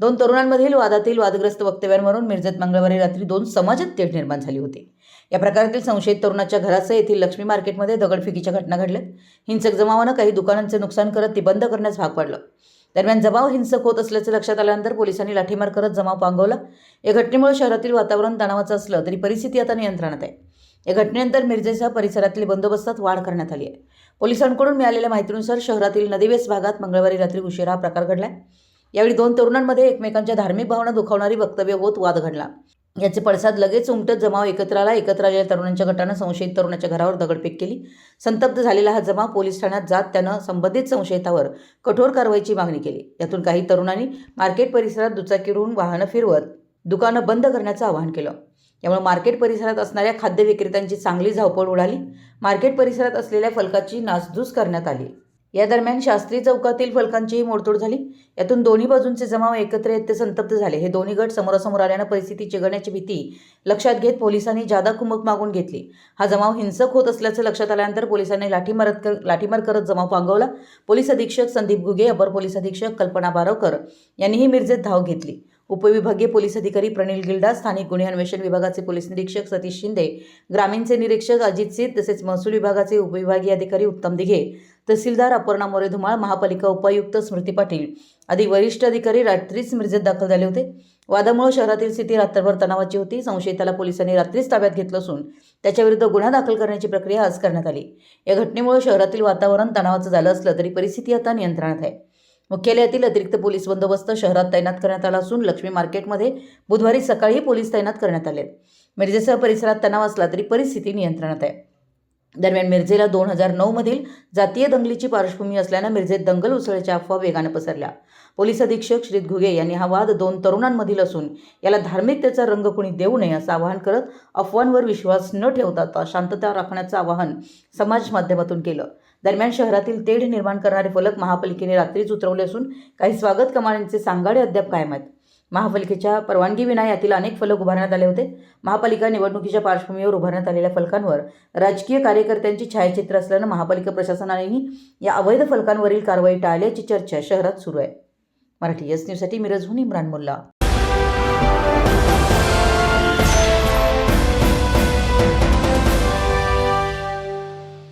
दोन तरुणांमधील वादातील वादग्रस्त वक्तव्यांवरून मिरजेत मंगळवारी रात्री दोन समाजात तेढ निर्माण झाली होती. या प्रकारातील संशयित तरुणाच्या घरासह येथील लक्ष्मी मार्केटमध्ये दगडफेकीच्या घटना घडल्या हिंसक जमावानं काही दुकानांचे नुकसान करत ती बंद करण्यास भाग पाडलं. दरम्यान जमाव हिंसक होत असल्याचं लक्षात आल्यानंतर पोलिसांनी लाठीमार करत जमाव पांगवला. या घटनेमुळे शहरातील वातावरण तणावाचं असलं तरी परिस्थिती आता नियंत्रणात आहे. या घटनेनंतर मिरजेसह परिसरातील बंदोबस्तात वाढ करण्यात आली आहे. पोलिसांकडून मिळालेल्या माहितीनुसार शहरातील नदीवेस भागात मंगळवारी रात्री उशिरा हा प्रकार घडला आहे यावेळी दोन तरुणांमध्ये एकमेकांच्या धार्मिक भावना दुखावणारी वक्तव्य होत वाद घडला. याचे पडसाद लगेच उमटत जमाव एकत्र आला एकत्र आलेल्या तरुणांच्या गटानं संशयित तरुणाच्या घरावर दगडफेक केली. संतप्त झालेला हा जमाव पोलीस ठाण्यात जात त्यानं संबंधित संशयितावर कठोर कारवाईची मागणी केली. यातून काही तरुणांनी मार्केट परिसरात दुचाकीवरून वाहनं फिरवत दुकानं बंद करण्याचं आवाहन केलं. यामुळे मार्केट परिसरात असणाऱ्या खाद्य विक्रेत्यांची चांगली धावपळ उडाली. मार्केट परिसरात असलेल्या फलकाची नासधूस करण्यात आली. या दरम्यान शास्त्री चौकातील फलकांचीही मोडतोड झाली. यातून दोन्ही बाजूंचे जमाव एकत्र येत ते संतप्त झाले. हे दोन्ही गट समोरासमोर आल्यानं परिस्थिती चिघळण्याची भीती लक्षात घेत पोलिसांनी जादा कुमक मागून घेतली. हा जमाव हिंसक होत असल्याचं लक्षात आल्यानंतर पोलिसांनी लाठीमार कर लाठीमार करत जमाव पांगवला. पोलीस अधीक्षक संदीप गुगे अपर पोलीस अधीक्षक कल्पना बारवकर यांनीही मिरजेत धाव घेतली. उपविभागीय पोलीस अधिकारी प्रणील गिल्डा स्थानिक गुन्हे अन्वेषण विभागाचे पोलीस निरीक्षक सतीश शिंदे ग्रामीणचे निरीक्षक अजित सित तसेच महसूल विभागाचे उपविभागीय अधिकारी उत्तम दिघे तहसीलदार अपर्णा मोरे धुमाळ महापालिका उपायुक्त स्मृती पाटील आदी वरिष्ठ अधिकारी रात्रीच मिरजेत दाखल झाले होते. वादामुळे शहरातील स्थिती रात्रभर तणावाची होती. संशयिताला पोलिसांनी रात्रीच ताब्यात घेतलं असून त्याच्याविरुद्ध गुन्हा दाखल करण्याची प्रक्रिया आज करण्यात आली. या घटनेमुळे शहरातील वातावरण तणावाचं झालं असलं तरी परिस्थिती आता नियंत्रणात आहे. मुख्यालयातील अतिरिक्त पोलीस बंदोबस्त शहरात तैनात करण्यात आला असून लक्ष्मी मार्केटमध्ये बुधवारी सकाळी पोलीस तैनात करण्यात आले मिरजेसह परिसरात तणाव असला तरी परिस्थिती नियंत्रणात आहे. दरम्यान मिरजेला दोन हजार नऊमधील जातीय दंगलीची पार्श्वभूमी असल्यानं मिरजेत दंगल उसळच्या अफवा वेगानं पसरल्या. पोलीस अधीक्षक श्रीत घुगे यांनी हा वाद दोन तरुणांमधील असून याला धार्मिकतेचा रंग कोणी देऊ नये असं आवाहन करत अफवांवर विश्वास न ठेवता शांतता राखण्याचं आवाहन समाज माध्यमातून केलं. दरम्यान शहरातील तेढ निर्माण करणारे फलक महापालिकेने रात्रीच उतरवले असून काही स्वागत कमाण्यांचे सांगाडे अद्याप कायम आहेत. महापालिकेच्या परवानगीविना यातील अनेक फलक उभारण्यात आले होते. महापालिका निवडणुकीच्या पार्श्वभूमीवर उभारण्यात आलेल्या फलकांवर राजकीय कार्यकर्त्यांची छायाचित्र असल्यानं महापालिका प्रशासनानेही या अवैध फलकांवरील कारवाई टाळल्याची चर्चा शहरात सुरू आहे. मराठी एस न्यूजसाठी मिरजहून इम्रान मुल्ला.